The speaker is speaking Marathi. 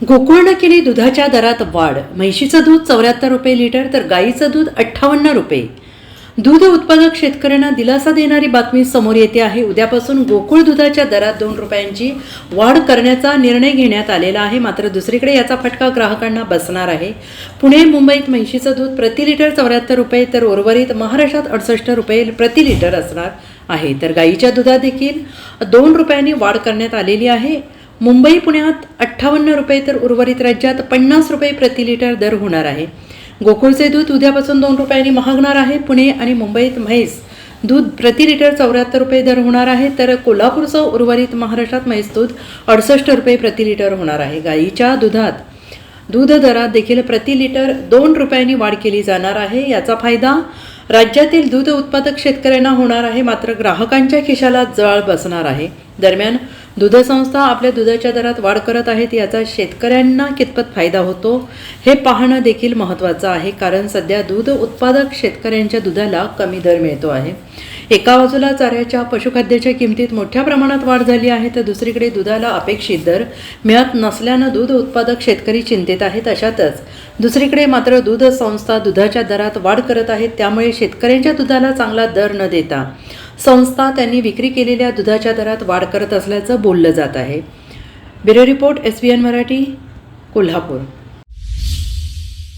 गोकुळनं केली दुधाच्या दरात वाढ. म्हैशीचं दूध चौऱ्याहत्तर रुपये लिटर तर गाईचं दूध अठ्ठावन्न रुपये. दूध उत्पादक शेतकऱ्यांना दिलासा देणारी बातमी समोर येते आहे. उद्यापासून गोकुळ दुधाच्या दरात दोन रुपयांची वाढ करण्याचा निर्णय घेण्यात आलेला आहे. मात्र दुसरीकडे याचा फटका ग्राहकांना बसणार आहे. पुणे मुंबईत म्हैशीचं दूध प्रति लिटर चौऱ्याहत्तर रुपये तर उर्वरित महाराष्ट्रात अडसष्ट रुपये प्रति लिटर असणार आहे. तर गाईच्या दुधात देखील दोन रुपयांनी वाढ करण्यात आलेली आहे. मुंबई पुण्यात अठ्ठावन्न रुपये तर उर्वरित राज्यात पन्नास रुपये प्रति लिटर दर होणार आहे. गोकुळचे दूध उद्यापासून दोन रुपयांनी महागणार आहे. पुणे आणि मुंबईत म्हैस दूध प्रति लिटर चौऱ्याहत्तर रुपये दर होणार आहे. तर कोल्हापूरचं उर्वरित महाराष्ट्रात म्हैस दूध अडुसष्ट रुपये प्रति लिटर होणार आहे. गाईच्या दुधात दूध दरात देखील प्रति लिटर दोन रुपयांनी वाढ केली जाणार आहे. याचा फायदा राज्यातील दूध उत्पादक शेतकऱ्यांना होणार आहे. मात्र ग्राहकांच्या खिशाला जळ बसणार आहे. दरम्यान दूध संस्था आपल्या दुधाच्या दरात वाढ करत आहेत याचा शेतकऱ्यांना कितपत फायदा होतो हे पाहणं देखील महत्त्वाचं आहे कारण सध्या दूध उत्पादक शेतकऱ्यांच्या दुधाला कमी दर मिळतो आहे. एका बाजूला चाऱ्याच्या पशुखाद्याच्या किमतीत मोठ्या प्रमाणात वाढ झाली आहे तर दुसरीकडे दुधाला अपेक्षित दर मिळत नसल्यानं दूध उत्पादक शेतकरी चिंतेत आहेत अशातच दुसरीकडे मात्र दूध संस्था दुधाच्या दरात वाढ करत आहेत त्यामुळे शेतकऱ्यांच्या दुधाला चांगला दर न देता संस्था त्यांनी विक्री केलेल्या दुधाच्या दरात वाढ करत असल्याचं बोललं जात आहे. Bureau report S B N Marathi Kolhapur.